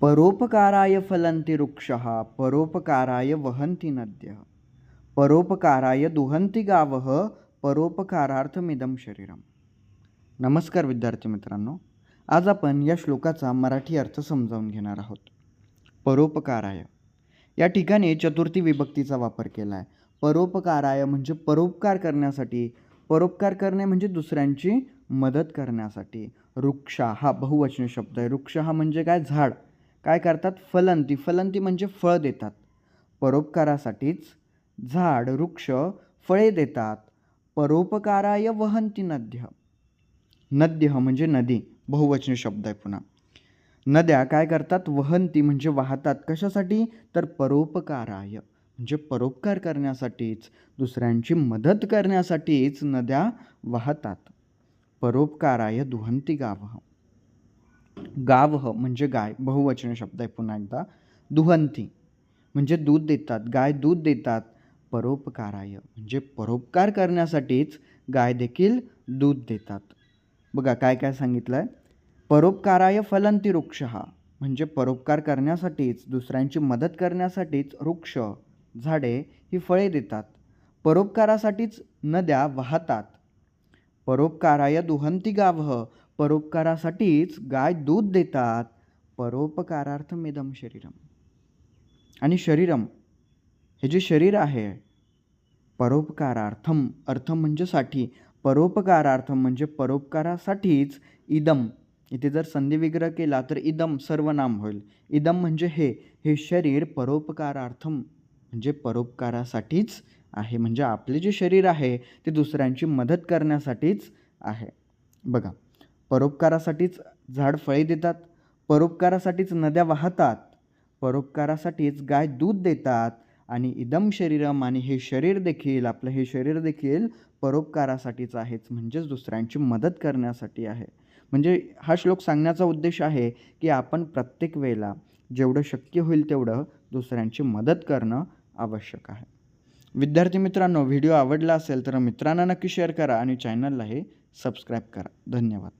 परोपकाराय फलन्ति वृक्षः परोपकाराय वहन्ति नद्यः। परोपकाराय दुहन्ति गावः परोपकारार्थमिदं शरीरम। नमस्कार विद्यार्थी मित्रांनो आज आपण या श्लोकाचा मराठी अर्थ समजावून घेणार आहोत. परोपकाराय. या ठिकाणी चतुर्थी विभक्तीचा वापर केला आहे परोपकाराय म्हणजे परोपकार करण्यासाठी परोपकार करणे म्हणजे दुसऱ्यांची मदत करण्यासाठी. वृक्ष हा बहुवचन शब्द आहे. वृक्ष हा म्हणजे काय? झाड. काय करतात? फलंती. फलंती म्हणजे फळ देतात. परोपकारासाठीच झाड वृक्ष फळे देतात. परोपकाराय वहंती नद्य. नद्य म्हणजे नदी. बहुवचन शब्द आहे पुन्हा. नद्या काय करतात? वहंती म्हणजे वाहतात. कशासाठी? तर परोपकाराय. म्हणजे परोपकार करण्यासाठीच. दुसऱ्यांची मदत करण्यासाठीच नद्या वाहतात. परोपकाराय दुहंती गाव. गावह म्हणजे गाय बहुवचन शब्द आहे पुन्हा एकदा. दुहंती म्हणजे दूध देतात. गाय दूध देतात. परोपकाराय म्हणजे परोपकार करण्यासाठीच गाय देखील दूध देतात. बघा काय काय सांगितलं आहे परोपकाराय फलंती वृक्ष हा म्हणजे परोपकार करण्यासाठीच दुसऱ्यांची मदत करण्यासाठीच वृक्ष झाडे ही फळे देतात. परोपकारासाठीच नद्या वाहतात. परोपकाराय दुहंती गावह परोपकारासाठीच गाय दूध देतात. परोपकारार्थमिदम शरीरम. आणि शरीरम हे जे शरीर आहे परोपकारार्थम अर्थ म्हणजे साठी. परोपकारार्थम म्हणजे परोपकारासाठीच इदम. इथे जर संधी विग्रह केला तर इदम सर्वनाम होईल. इदम म्हणजे हे. हे शरीर परोपकारार्थम म्हणजे परोपकारासाठीच आहे. म्हणजे आपले जे शरीर आहे ते दुसऱ्यांची मदत करण्यासाठीच आहे. बघा. परोपकारासाठीच झाड फळे देतात परोपकारासाठीच नद्या वाहतात परोपकारासाठीच गाय दूध देतात आणि इदम शरीरम आणि हे शरीर देखील आपलं हे शरीर देखील परोपकारासाठीच आहेच म्हणजेच दुसऱ्यांची मदत करण्यासाठी आहे. म्हणजे हा श्लोक सांगण्याचा उद्देश आहे की आपण प्रत्येक वेळेला जेवढं शक्य होईल तेवढं दुसऱ्यांची मदत करणं आवश्यक आहे. विद्यार्थी मित्रांनो व्हिडिओ आवडला असेल तर मित्रांना नक्की शेअर करा आणि चॅनललाही सबस्क्राईब करा. धन्यवाद.